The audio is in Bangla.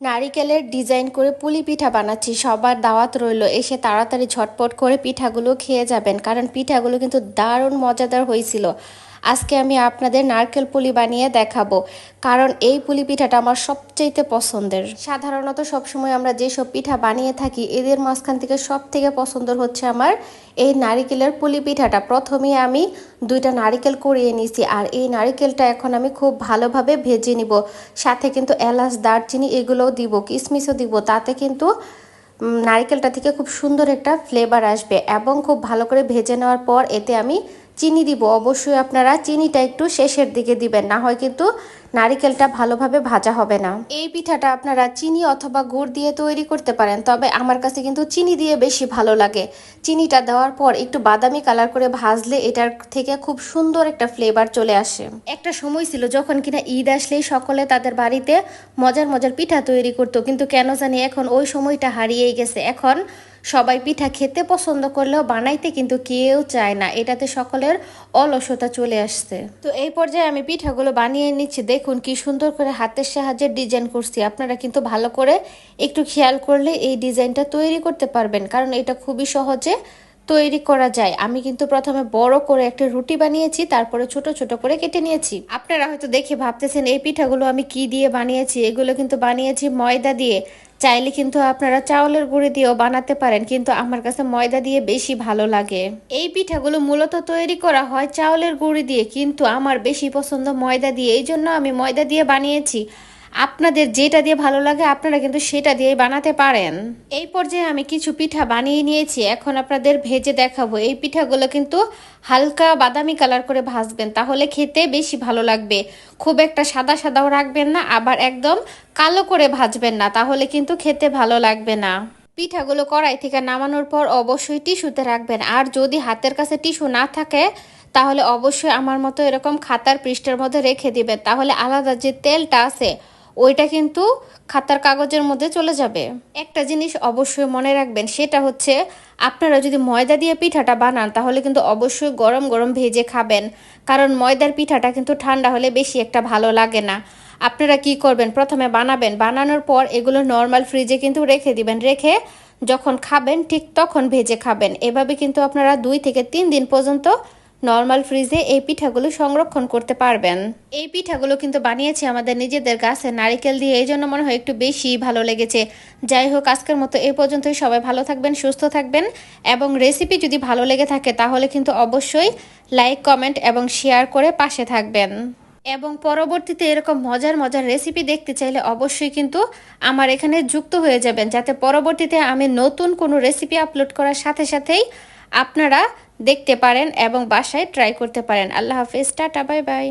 নারিকেলের ডিজাইন করে পুলি পিঠা বানাচ্ছি, সবার দাওয়াত রইল। এসে তাড়াতাড়ি ঝটপট করে পিঠাগুলো খেয়ে যাবেন, কারণ পিঠাগুলো কিন্তু দারুণ মজাদার হয়েছিল। আজকে আমি আপনাদের নারকেল পুলি বানিয়ে দেখাবো, কারণ এই পুলি পিঠাটা আমার সবচাইতে পছন্দের। সাধারণত সবসময় আমরা যেসব পিঠা বানিয়ে থাকি, এদের মাঝখান থেকে সব থেকে পছন্দের হচ্ছে আমার এই নারিকেলের পুলি পিঠাটা। প্রথমে আমি দুইটা নারিকেল করিয়ে নিয়েছি, আর এই নারিকেলটা এখন আমি খুব ভালোভাবে ভেজে নিব। সাথে কিন্তু এলাচ, দারচিনি এগুলোও দিব, কিশমিশও দিব, তাতে কিন্তু নারকেলটা থেকে খুব সুন্দর একটা ফ্লেভার আসবে এবং খুব ভালো করে ভেজে নেওয়ার পর এতে আমি চিনি দিব, অবশ্যই আপনারা চিনিটা একটু শেষের দিকে দিবেন, না হয় কিন্তু নারিকেলটা ভালোভাবে ভাজা হবে না। এই পিঠাটা আপনারা চিনি অথবা গুড় দিয়ে তৈরি করতে পারেন, তবে আমার কাছে কিন্তু চিনি দিয়ে বেশি ভালো লাগে। চিনিটা দেওয়ার পর একটু বাদামি কালার করে ভাজলে এটার থেকে খুব সুন্দর একটা ফ্লেভার চলে আসে। একটা সময় ছিল যখন কিনা ঈদ আসলেই সকলে তাদের বাড়িতে মজার মজার পিঠা তৈরি করতো, কিন্তু কেন জানি এখন ওই সময়টা হারিয়েই গেছে। এখন সবাই পিঠা খেতে পছন্দ করলেও বানাইতে কিন্তু কেউ চায় না। এটাতে সকলের অলসতা চলে আসছে। তো এই পর্যায়ে আমি পিঠাগুলো বানিয়ে নিচ্ছি। দেখুন কি সুন্দর করে হাতের সাহায্যে ডিজাইন করছি। আপনারা কিন্তু ভালো করে একটু খেয়াল করলে এই ডিজাইনটা তৈরি করতে পারবেন, কারণ এটা খুবই সহজে তৈরি করা যায়। আমি কিন্তু প্রথমে বড় করে একটা রুটি বানিয়েছি, তারপরে ছোট ছোট করে কেটে নিয়েছি। আপনারা হয়তো দেখে ভাবতেছেন, এই পিঠাগুলো আমি কি দিয়ে বানিয়েছি? এগুলো কিন্তু বানিয়েছি ময়দা দিয়ে। চাইলে কিন্তু আপনারা চাউলের গুঁড়ি দিয়েও বানাতে পারেন, কিন্তু আমার কাছে ময়দা দিয়ে বেশি ভালো লাগে। এই পিঠাগুলো মূলত তৈরি করা হয় চাউলের গুঁড়ি দিয়ে, কিন্তু আমার বেশি পছন্দ ময়দা দিয়ে। এই জন্য আমি ময়দা দিয়ে বানিয়েছি। আপনাদের যেটা দিয়ে ভালো লাগে, আপনারা কিন্তু সেটা দিয়ে বানাতে পারেন। এই পর্যায়ে আমি কিছু পিঠা বানিয়ে নিয়েছি, এখন আপনাদের ভেজে দেখাবো। এই পিঠাগুলো কিন্তু হালকা বাদামি কালার করে ভাজবেন, তাহলে খেতে বেশি ভালো লাগবে। খুব একটা সাদা সাদাও রাখবেন না, আবার একদম কালো করে ভাজবেন না, তাহলে কিন্তু খেতে ভালো লাগবে না। পিঠাগুলো কড়াই থেকে নামানোর পর অবশ্যই টিস্যুতে রাখবেন, আর যদি হাতের কাছে টিস্যু না থাকে, তাহলে অবশ্যই আমার মতো এরকম খাতার পৃষ্ঠের মধ্যে রেখে দিবেন, তাহলে আলাদা যে তেলটা আছে ওইটা কিন্তু খাতার কাগজের মধ্যে চলে যাবে। একটা জিনিস অবশ্যই মনে রাখবেন, সেটা হচ্ছে আপনারা যদি ময়দা দিয়ে পিঠাটা বানান, তাহলে কিন্তু অবশ্যই গরম গরম ভেজে খাবেন। কারণ ময়দার পিঠাটা কিন্তু ঠান্ডা হলে বেশি একটা ভালো লাগে না। আপনারা কি করবেন? প্রথমে বানাবেন। বানানোর পর এগুলো নর্মাল ফ্রিজে কিন্তু রেখে দিবেন। রেখে যখন খাবেন, ঠিক তখন ভেজে খাবেন। এভাবে কিন্তু আপনারা দুই থেকে তিন দিন পর্যন্ত নর্মাল ফ্রিজে এই পিঠাগুলো সংরক্ষণ করতে পারবেন। এই পিঠাগুলো কিন্তু বানিয়েছি আমাদের নিজেদের গাছে নারিকেল দিয়ে, এই জন্য মনে হয় একটু বেশি ভালো লেগেছে। যাই হোক, আজকের মতো এই পর্যন্তই। সবাই ভালো থাকবেন, সুস্থ থাকবেন এবং রেসিপি যদি ভালো লেগে থাকে তাহলে কিন্তু অবশ্যই লাইক, কমেন্ট এবং শেয়ার করে পাশে থাকবেন। এবং পরবর্তীতে এরকম মজার মজার রেসিপি দেখতে চাইলে অবশ্যই কিন্তু আমার এখানে যুক্ত হয়ে যাবেন, যাতে পরবর্তীতে আমি নতুন কোনো রেসিপি আপলোড করার সাথে সাথেই আপনারা দেখতে পারেন এবং বাসায় ট্রাই করতে পারেন। আল্লাহ হাফিজ টাটা বাই বাই